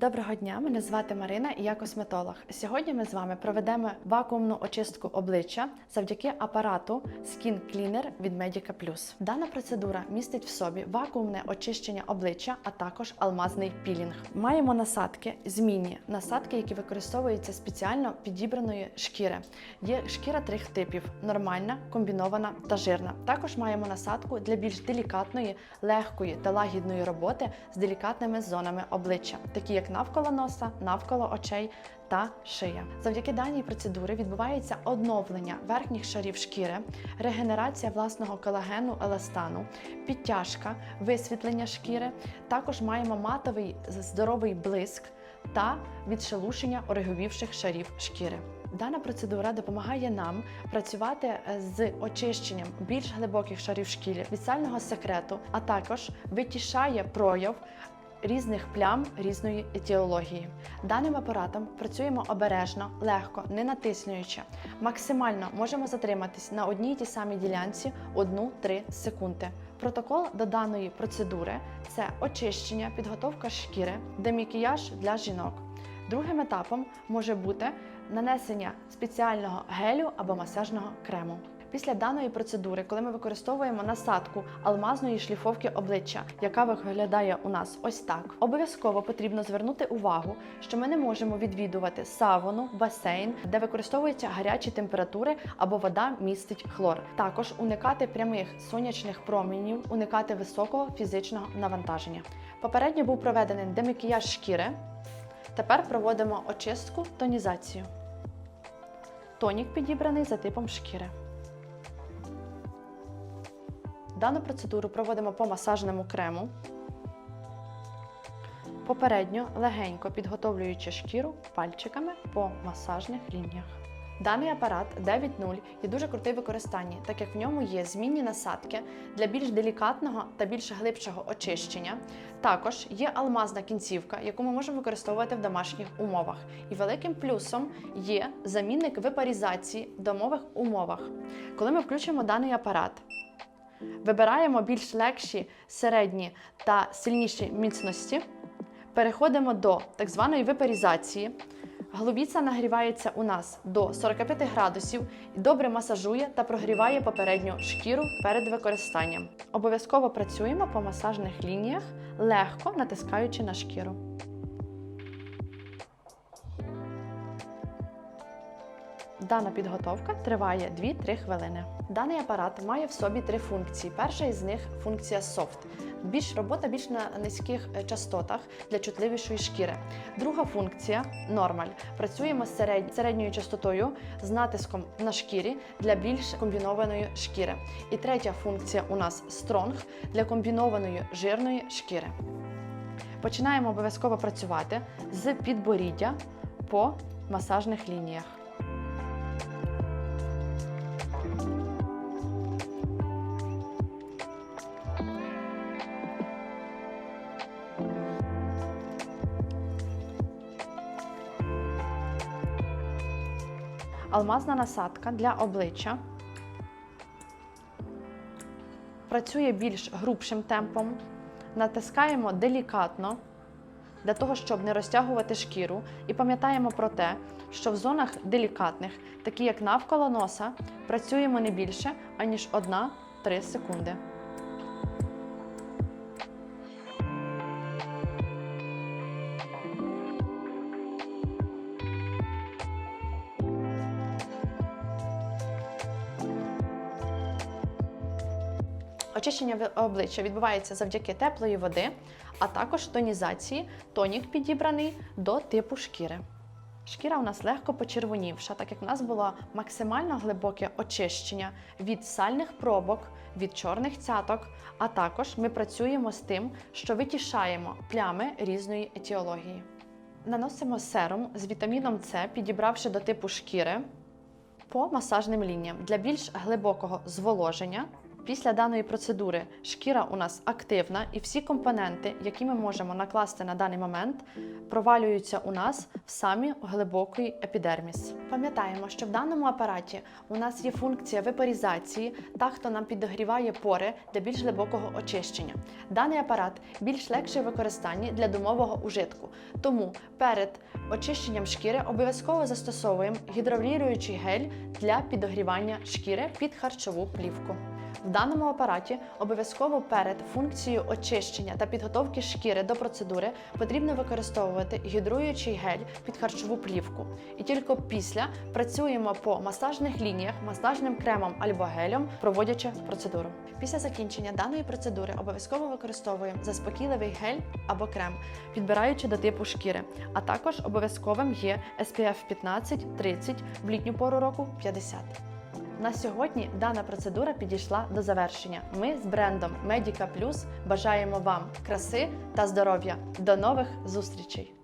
Доброго дня, мене звати Марина і я косметолог. Сьогодні ми з вами проведемо вакуумну очистку обличчя завдяки апарату Skin Cleaner від Medica Plus. Дана процедура містить в собі вакуумне очищення обличчя, а також алмазний пілінг. Маємо насадки, змінні насадки, які використовуються спеціально підібраної шкіри. Є шкіра трьох типів: нормальна, комбінована та жирна. Також маємо насадку для більш делікатної, легкої та лагідної роботи з делікатними зонами обличчя, такі як навколо носа, навколо очей та шия. Завдяки даній процедурі відбувається оновлення верхніх шарів шкіри, регенерація власного колагену, еластану, підтяжка, висвітлення шкіри. Також маємо матовий здоровий блиск та відшелушення ороговівших шарів шкіри. Дана процедура допомагає нам працювати е, з очищенням більш глибоких шарів шкіри від сального секрету, а також витішає прояв різних плям різної етіології. Даним апаратом працюємо обережно, легко, не натиснюючи. Максимально можемо затриматись на одній тій самій ділянці 1-3 секунди. Протокол до даної процедури це очищення, підготовка шкіри, демікіяж для жінок. Другим етапом може бути нанесення спеціального гелю або масажного крему. Після даної процедури, коли ми використовуємо насадку алмазної шліфовки обличчя, яка виглядає у нас ось так, обов'язково потрібно звернути увагу, що ми не можемо відвідувати сауну, басейн, де використовуються гарячі температури або вода містить хлор. Також уникати прямих сонячних промінів, уникати високого фізичного навантаження. Попередньо був проведений демікіяж шкіри. Тепер проводимо очистку, тонізацію. Тонік підібраний за типом шкіри. Дану процедуру проводимо по масажному крему. Попередньо легенько підготовлюючи шкіру пальчиками по масажних лініях. Даний апарат 9.0 є дуже крутий в використанні, так як в ньому є змінні насадки для більш делікатного та більш глибшого очищення. Також є алмазна кінцівка, яку ми можемо використовувати в домашніх умовах. І великим плюсом є замінник випарізації в домових умовах. Коли ми включимо даний апарат, вибираємо більш легші, середні та сильніші міцності. Переходимо до так званої випарізації. Голубіця нагрівається у нас до 45 градусів і добре масажує та прогріває попередню шкіру перед використанням. Обов'язково працюємо по масажних лініях, легко натискаючи на шкіру. Дана підготовка триває 2-3 хвилини. Даний апарат має в собі три функції. Перша із них функція софт. Більш робота більш на низьких е, частотах для чутливішої шкіри. Друга функція нормаль. Працюємо з середньою, середньою частотою з натиском на шкірі для більш комбінованої шкіри. І третя функція у нас стронг для комбінованої жирної шкіри. Починаємо обов'язково працювати з підборіддя по масажних лініях. Алмазна насадка для обличчя працює більш грубшим темпом. Натискаємо делікатно для того, щоб не розтягувати шкіру. І пам'ятаємо про те, що в зонах делікатних, такі як навколо носа, працюємо не більше, аніж 1-3 секунди. Очищення обличчя відбувається завдяки теплої води, а також тонізації. Тонік підібраний до типу шкіри. Шкіра у нас легко почервонівша, так як в нас було максимально глибоке очищення від сальних пробок, від чорних цяток, а також ми працюємо з тим, що витішаємо плями різної етіології. Наносимо серум з вітаміном С, підібравши до типу шкіри по масажним лініям для більш глибокого зволоження Після даної процедури шкіра у нас активна, і всі компоненти, які ми можемо накласти на даний момент, провалюються у нас в самі глибокий епідерміс. Пам'ятаємо, що в даному апараті у нас є функція випарізації, та хто нам підогріває пори для більш глибокого очищення. Даний апарат більш легший в використанні для домового ужитку. Тому перед очищенням шкіри обов'язково застосовуємо гідравліруючий гель для підогрівання шкіри під харчову плівку. В даному апараті обов'язково перед функцією очищення та підготовки шкіри до процедури потрібно використовувати гідруючий гель під харчову плівку. І тільки після працюємо по масажних лініях, масажним кремом або гелем, проводячи процедуру. Після закінчення даної процедури обов'язково використовуємо заспокійливий гель або крем, підбираючи до типу шкіри. А також обов'язковим є SPF 15-30, в літню пору року 50. На сьогодні дана процедура підійшла до завершення. Ми з брендом Medica Plus бажаємо вам краси та здоров'я. До нових зустрічей!